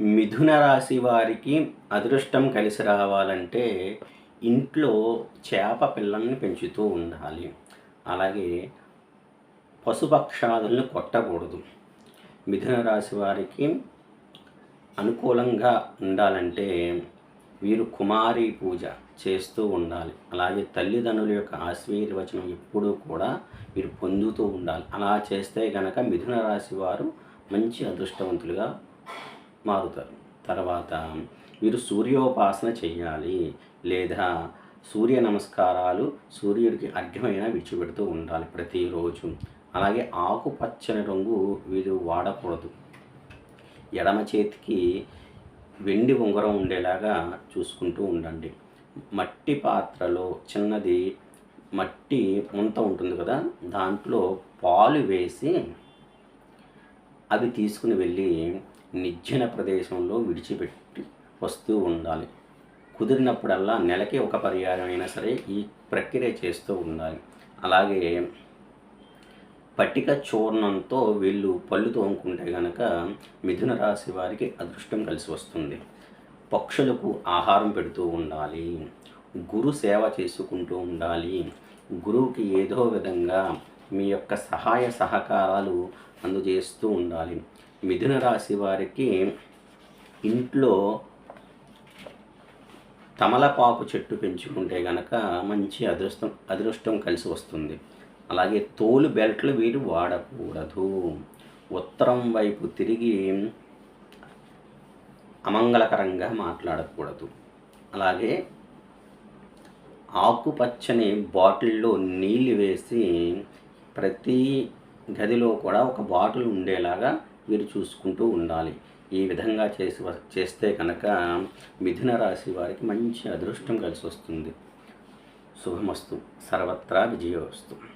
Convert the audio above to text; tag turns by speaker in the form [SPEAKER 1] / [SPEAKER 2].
[SPEAKER 1] మిథున రాశి వారికి అదృష్టం కలిసి రావాలంటే ఇంట్లో చేప పిల్లల్ని పెంచుతూ ఉండాలి. అలాగే పశుపక్షాదులను కొట్టకూడదు. మిథున రాశి వారికి అనుకూలంగా ఉండాలంటే వీరు కుమారి పూజ చేస్తూ ఉండాలి. అలాగే తల్లిదండ్రుల యొక్క ఆశీర్వచనం ఎప్పుడూ కూడా వీరు పొందుతూ ఉండాలి. అలా చేస్తే కనుక మిథున రాశి వారు మంచి అదృష్టవంతులుగా మారుతారు. తర్వాత వీరు సూర్యోపాసన చేయాలి. లేదా సూర్య నమస్కారాలు సూర్యుడికి అర్ఘ్యమైన విడిచిపెడుతూ ఉండాలి ప్రతిరోజు. అలాగే ఆకుపచ్చని రంగు వీరు వాడకూడదు. ఎడమ చేతికి వెండి ఉంగరం ఉండేలాగా చూసుకుంటూ ఉండండి. మట్టి పాత్రలో చిన్నది మట్టి ముంత ఉంటుంది కదా దాంట్లో పాలు వేసి అవి తీసుకుని వెళ్ళి నిర్జన ప్రదేశంలో విడిచిపెట్టి వస్తూ ఉండాలి. కుదిరినప్పుడల్లా నెలకి ఒక పర్యాయం అయినా సరే ఈ ప్రక్రియ చేస్తూ ఉండాలి. అలాగే పట్టిక చూర్ణంతో వీళ్ళు పళ్ళు తోముకుంటే కనుక మిథున రాశి వారికి అదృష్టం కలిసి వస్తుంది. పక్షులకు ఆహారం పెడుతూ ఉండాలి. గురు సేవ చేసుకుంటూ ఉండాలి. గురువుకి ఏదో విధంగా మీ యొక్క సహాయ సహకారాలు అందజేస్తూ ఉండాలి. మిథున రాశి వారికి ఇంట్లో తమలపాకు చెట్టు పెంచుకుంటే గనక మంచి అదృష్టం అదృష్టం కలిసి వస్తుంది. అలాగే తోలు బెల్ట్లు వీరు వాడకూడదు. ఉత్తరం వైపు తిరిగి అమంగళకరంగా మాట్లాడకూడదు. అలాగే ఆకుపచ్చని బాటిల్లో నీళ్ళు వేసి ప్రతి గదిలో కూడా ఒక బాటిల్ ఉండేలాగా వీరు చూసుకుంటూ ఉండాలి. ఈ విధంగా చేసి చేస్తే కనుక మిథున రాశి వారికి మంచి అదృష్టం కలిసి వస్తుంది శుభమస్తు. సర్వత్రా విజయోస్తు.